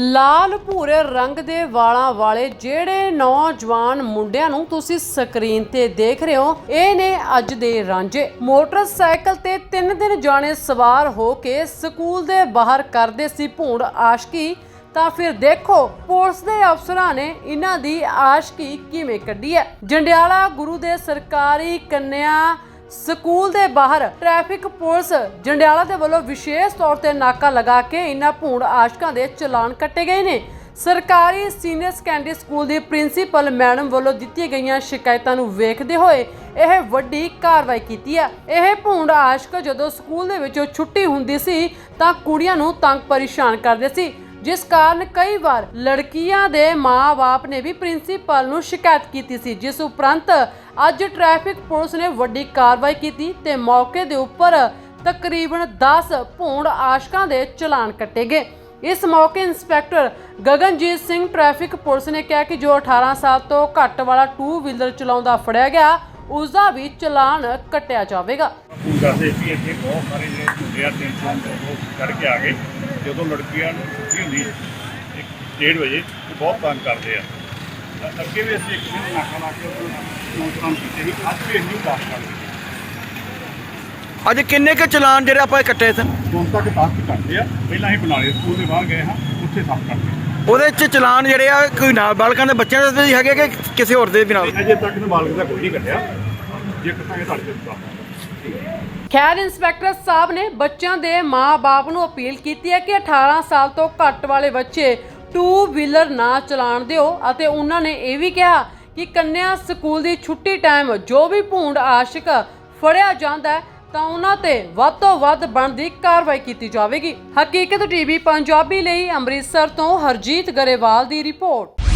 ਲਾਲ ਭੂਰੇ ਰੰਗ ਦੇ ਵਾਲਾਂ ਵਾਲੇ ਜਿਹੜੇ ਨੌਜਵਾਨ ਮੁੰਡਿਆਂ ਨੂੰ ਤੁਸੀਂ ਸਕਰੀਨ ਤੇ ਦੇਖ ਰਹੇ ਹੋ, ਇਹ ਨੇ ਅੱਜ ਦੇ ਰਾਂਝੇ। ਮੋਟਰਸਾਈਕਲ ਤੇ ਤਿੰਨ ਦਿਨ ਜਾਣੇ ਸਵਾਰ ਹੋ ਕੇ ਸਕੂਲ ਦੇ ਬਾਹਰ ਕਰਦੇ ਸੀ ਭੂੰਡ ਆਸ਼ਕੀ। ਤਾਂ ਫਿਰ ਦੇਖੋ, ਪੁਲਿਸ ਦੇ ਅਫਸਰਾਂ ਨੇ ਇਹਨਾਂ ਦੀ ਆਸ਼ਕੀ ਕਿਵੇਂ ਕੱਢੀ ਹੈ? ਜੰਡਿਆਲਾ ਗੁਰੂ ਦੇ ਸਰਕਾਰੀ ਕੰਨਿਆ ਸਕੂਲ ਦੇ ਬਾਹਰ ਟ੍ਰੈਫਿਕ ਪੁਲਿਸ ਜੰਡਿਆਲਾ ਦੇ ਵੱਲੋਂ ਵਿਸ਼ੇਸ਼ ਤੌਰ ਤੇ ਨਾਕਾ ਲਗਾ ਕੇ ਇਹਨਾਂ ਭੂੰਡ ਆਸ਼ਕਾਂ ਦੇ ਚਲਾਨ ਕੱਟੇ ਗਏ ਨੇ। ਸਰਕਾਰੀ ਸੀਨੀਅਰ ਸੈਕੰਡਰੀ ਸਕੂਲ ਦੀ ਪ੍ਰਿੰਸੀਪਲ ਮੈਡਮ ਵੱਲੋਂ ਦਿੱਤੀਆਂ ਗਈਆਂ ਸ਼ਿਕਾਇਤਾਂ ਨੂੰ ਵੇਖਦੇ ਹੋਏ ਇਹ ਵੱਡੀ ਕਾਰਵਾਈ ਕੀਤੀ ਹੈ। ਇਹ ਭੂੰਡ ਆਸ਼ਕ ਜਦੋਂ ਸਕੂਲ ਦੇ ਵਿੱਚੋਂ ਛੁੱਟੀ ਹੁੰਦੀ ਸੀ ਤਾਂ ਕੁੜੀਆਂ ਨੂੰ ਤੰਗ ਪਰੇਸ਼ਾਨ ਕਰਦੇ ਸੀ। ਜਿਸ ਕਾਰਨ ਕਈ ਵਾਰ ਲੜਕੀਆਂ ਦੇ ਮਾਂ-ਬਾਪ ਨੇ ਵੀ ਪ੍ਰਿੰਸੀਪਲ ਨੂੰ ਸ਼ਿਕਾਇਤ ਕੀਤੀ ਸੀ। ਜਿਸ ਉਪਰੰਤ ਅੱਜ ਟ੍ਰੈਫਿਕ ਪੁਲਿਸ ਨੇ ਵੱਡੀ ਕਾਰਵਾਈ ਕੀਤੀ ਤੇ ਮੌਕੇ ਦੇ ਉੱਪਰ ਤਕਰੀਬਨ 10 ਭੂੰਡ ਆਸ਼ਕਾਂ ਦੇ ਚਲਾਨ ਕੱਟੇ ਗਏ। ਇਸ ਮੌਕੇ inspector Gaganjeet Singh traffic police ਨੇ ਕਿਹਾ ਕਿ ਜੋ 18 ਸਾਲ ਤੋਂ ਘੱਟ ਵਾਲਾ 2 ਵੀਲਰ ਚਲਾਉਂਦਾ ਫੜਿਆ ਗਿਆ ਉਸ ਦਾ ਵੀ ਚਲਾਨ ਕੱਟਿਆ ਜਾਵੇਗਾ। ਪੂਜਾ ਦੇ ਇੱਥੇ ਬਹੁਤ ਸਾਰੇ ਜਿਹੜੇ ਹੁੰਦੇ ਆ, ਤਿੰਨ ਚਾਰ ਉਹ ਚੜ ਕੇ ਆ ਗਏ। ਜਦੋਂ ਲੜਕੀਆਂ ਨੂੰ ਛੁੱਟੀ ਹੁੰਦੀ, ਇੱਕ ਡੇਢ ਵਜੇ ਬਹੁਤ ਤੰਗ ਕਰਦੇ ਆ। ਅੱਗੇ ਵੀ ਅਸੀਂ ਇੱਕ ਦਿਨ ਨਾਕਾ ਲਾ ਕੇ ਪ੍ਰੋਗਰਾਮ ਕੀਤੇ ਸੀ ਅੱਜ ਵੀ ਇੰਨੀ ਬਾਤ ਕਰਦੇ ਅੱਜ ਕਿੰਨੇ ਕੁ ਚਲਾਨ ਜਿਹੜੇ ਆਪਾਂ ਕੱਟੇ ਸਨ ਹੁਣ ਤੱਕ ਦਸ ਕਰਦੇ ਆ। ਪਹਿਲਾਂ ਹੀ ਬਨਾਲੇ ਸਕੂਲ ਦੇ ਬਾਹਰ ਗਏ ਹਾਂ ਉੱਥੇ ਸਭ ਕਰਦੇ ਉਹਦੇ ਚ ਚਲਾਨ ਜਿਹੜੇ ਆ ਕੋਈ ਨਾਲ ਬਾਲਕਾਂ ਦੇ ਬੱਚਿਆਂ ਦੇ ਵੀ ਹੈਗੇ ਕਿ ਕਿਸੇ ਹੋਰ ਦੇ ਵੀ ਨਾਲ? ਅਜੇ ਤੱਕ ਨਾਬਾਲਗ ਦਾ ਕੋਈ ਨਹੀਂ ਕੱਢਿਆ। ਜੇ ਕੱਟਾਂਗੇ ਤੁਹਾਡੇ ਤੇ ਦੱਸ ਖੈਰ ਇੰਸਪੈਕਟਰ ਸਾਹਿਬ ਨੇ ਬੱਚਿਆਂ ਦੇ ਮਾਪੇ ਨੂੰ ਅਪੀਲ ਕੀਤੀ ਹੈ ਕਿ 18 ਸਾਲ ਤੋਂ ਘੱਟ ਵਾਲੇ ਬੱਚੇ ਟੂ ਵੀਲਰ ਨਾ ਚਲਾਣ ਦਿਓ। ਅਤੇ ਉਹਨਾਂ ਨੇ ਇਹ ਵੀ ਕਿਹਾ ਕਿ ਕੰਨਿਆ ਸਕੂਲ ਦੀ ਛੁੱਟੀ ਟਾਈਮ ਜੋ ਵੀ ਭੂੰਡ ਆਸ਼ਿਕ ਫੜਿਆ ਜਾਂਦਾ ਹੈ, ਤਾਂ ਉਹਨਾਂ ਤੇ ਵੱਧ ਤੋਂ ਵੱਧ ਬਣਦੀ ਕਾਰਵਾਈ ਕੀਤੀ ਜਾਵੇਗੀ। ਹਕੀਕਤ ਟੀਵੀ ਪੰਜਾਬੀ ਲਈ ਅੰਮ੍ਰਿਤਸਰ ਤੋਂ ਹਰਜੀਤ ਗਰੇਵਾਲ ਦੀ ਰਿਪੋਰਟ।